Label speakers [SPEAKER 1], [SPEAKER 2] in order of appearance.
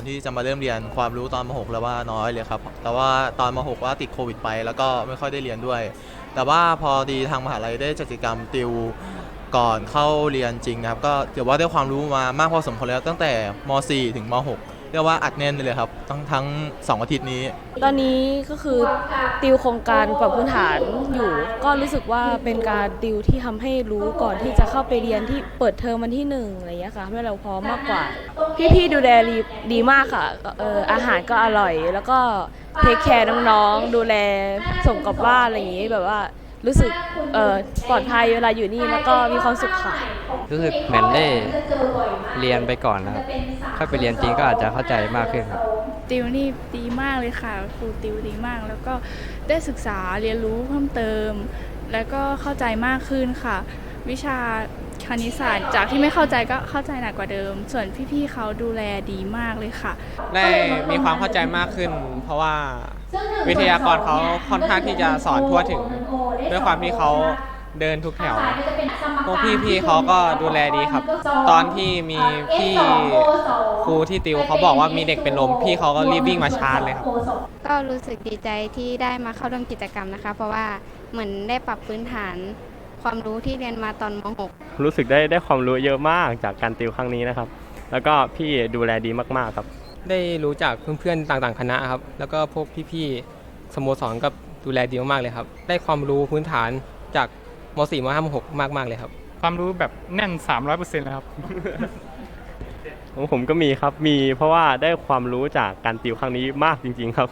[SPEAKER 1] อนที่จะมาเริ่มเรียนความรู้ตอนม .6 แล้วว่าน้อยเลยครับแต่ว่าตอนม .6 ว่าติดโควิดไป แล้วก็ไม่ค่อยได้เรียนด้วย แต่ว่าพอดีทางมหาลัยได้จัดกิจกรรมติวก่อนเข้าเรียนจริงนะครับ ก็ถือว่าได้ความรู้มามากพอสมควรแล้วตั้งแต่ม .4 ถึงม .6 เรียกว่าอัดแน่นเลยครับทั้งทั้งสองอาทิตย์นี้
[SPEAKER 2] ตอนนี้ก็คือติวโครงการปรับพื้นฐานอยู่ ก็รู้สึกว่าเป็นการติวที่ทำให้รู้ก่อนที่จะเข้าไปเรียนที่เปิดเทอมวันที่หนึ่งอะไรอย่างเงี้ยค่ะให้เราพร้อมมากกว่า พี่ๆดูแลดีมากค่ะเอออาหารก็อร่อย แล้วก็เทคแคร์น้องๆดูแลส่งกลับบ้านอะไรอย่างงี้แบบว่า รู้สึกเออปลอดภัยเวลาอยู่นี่แล้วก็มีความสุขค่ะ
[SPEAKER 3] รู้สึกเหมือนได้เรียนไปก่อนนะครับ ถ้าไปเรียนจริงก็อาจจะเข้าใจมากขึ้นครับ
[SPEAKER 4] ติวนี่ดีมากเลยค่ะ ครูติวดีมาก แล้วก็ได้ศึกษาเรียนรู้เพิ่มเติม แล้วก็เข้าใจมากขึ้นค่ะ วิชาคณิตศาสตร์จากที่ไม่เข้าใจก็เข้าใจหนักกว่าเดิม ส่วนพี่ๆเขาดูแลดีมากเลยค่ะ
[SPEAKER 5] ได้มีความเข้าใจมากขึ้น เพราะว่า วิทยากรเขาค่อนข้างที่จะสอนทั่วถึง ด้วยความที่เขาเดินทุกแถว พวกพี่ๆเขาก็ดูแลดีครับ ตอนที่มีพี่ครูที่ติวเขาบอกว่ามีเด็กเป็นลมพี่เขาก็รีบวิ่งมาชาร์จเลยครับ
[SPEAKER 6] ก็รู้สึกดีใจที่ได้มาเข้าร่วมกิจกรรมนะคะ เพราะว่าเหมือนได้ปรับพื้นฐานความรู้ที่เรียนมาตอนม .6
[SPEAKER 7] รู้สึกได้ได้ความรู้เยอะมากจากการติวครั้งนี้นะครับ แล้วก็พี่ดูแลดีมากๆครับ
[SPEAKER 5] ได้รู้จักเพื่อนๆต่างๆคณะครับ แล้วก็พวกพี่ๆสโมสรก็ดูแลดีมากๆเลยครับ ได้ความรู้พื้นฐานจากม .4 ม .5 ม .6 มากๆเลยครับ
[SPEAKER 8] ความรู้แบบแน่น 300%เลยครับ
[SPEAKER 7] ของผมก็มีครับมีเพราะว่าได้ความรู้จากการติวครั้งนี้มากจริง ๆ ครับ